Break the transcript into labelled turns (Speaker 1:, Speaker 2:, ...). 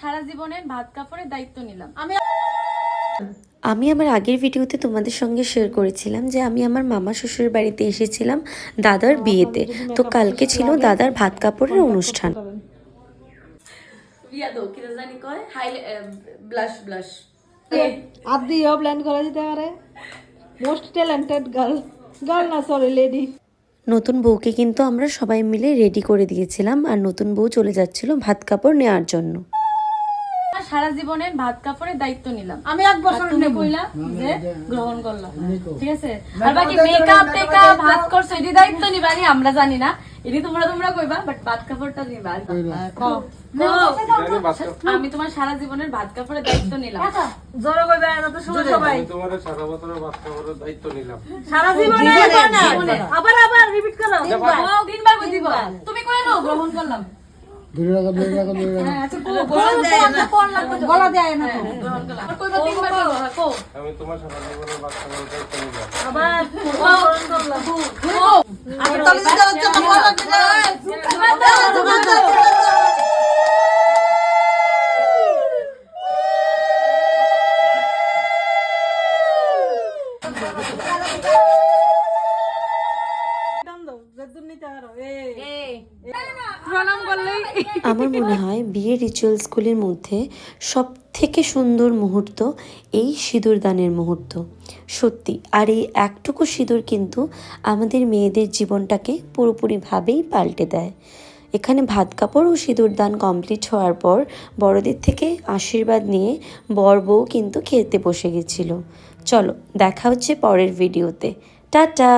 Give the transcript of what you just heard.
Speaker 1: সারা জীবনের ভাত কাপড়ের দায়িত্ব নিলাম। আমি
Speaker 2: আমি আমার আগের ভিডিওতে তোমাদের সঙ্গে শেয়ার করেছিলাম যে আমি আমার মামা শ্বশুরের বাড়িতে এসেছিলাম দাদার বিয়েতে। তো কালকে ছিল দাদার ভাত কাপড়ের অনুষ্ঠান।
Speaker 1: বিয়া দো কি জানি কয় হাই ব্লাশ ব্লাশ
Speaker 3: আদি ইও প্ল্যান করা যেতে পারে। মোস্ট ট্যালেন্টেড গার্ল গার্ল না সরি লেডি
Speaker 2: নতুন বউকে কিন্তু আমরা সবাই মিলে রেডি করে দিয়েছিলাম আর নতুন বউ চলে যাচ্ছিল ভাত কাপড় নেওয়ার জন্য।
Speaker 1: সারা জীবনের ভাত কাপড়ের দায়িত্ব নিলাম। আমি এক বছর কইলা যে গ্রহণ করলাম ঠিক আছে? আর বাকি মেকআপ টেকআপ হাত করছ এটি দায়িত্ব নিবানি আমরা জানি না। এটি তোমরা তোমরা কইবা বাট ভাত কাপড়টা নিবা। আমি তোমার সারা জীবনের ভাত কাপড়ের দায়িত্ব নিলাম।
Speaker 3: জোরে কইবে না তো শুনো সবাই।
Speaker 4: তোমার সারা বছরের বাচ্চা করার দায়িত্ব নিলাম।
Speaker 3: সারা জীবনে আবার আবার রিপিট করো।
Speaker 1: তিনবার কই দিব তুমি কই নো গ্রহণ করলাম।
Speaker 3: না।
Speaker 1: গ্রহণ করলাম। আর কইবা তিনবার কইবা হ্যাঁ,
Speaker 4: আমি তোমার
Speaker 3: আবার আমি
Speaker 2: আমার মনে হয় বিয়ের রিচুয়ালসগুলির মধ্যে সব থেকে সুন্দর মুহূর্ত এই সিঁদুর দানের মুহূর্ত। সত্যি আর এই একটুকু সিঁদুর কিন্তু আমাদের মেয়েদের জীবনটাকে পুরোপুরিভাবেই পাল্টে দেয়। এখানে ভাত কাপড় ও সিঁদুর দান কমপ্লিট হওয়ার পর বড়দের থেকে আশীর্বাদ নিয়ে বর বউ কিন্তু খেতে বসে গেছিল। চলো দেখা হচ্ছে পরের ভিডিওতে টাটা!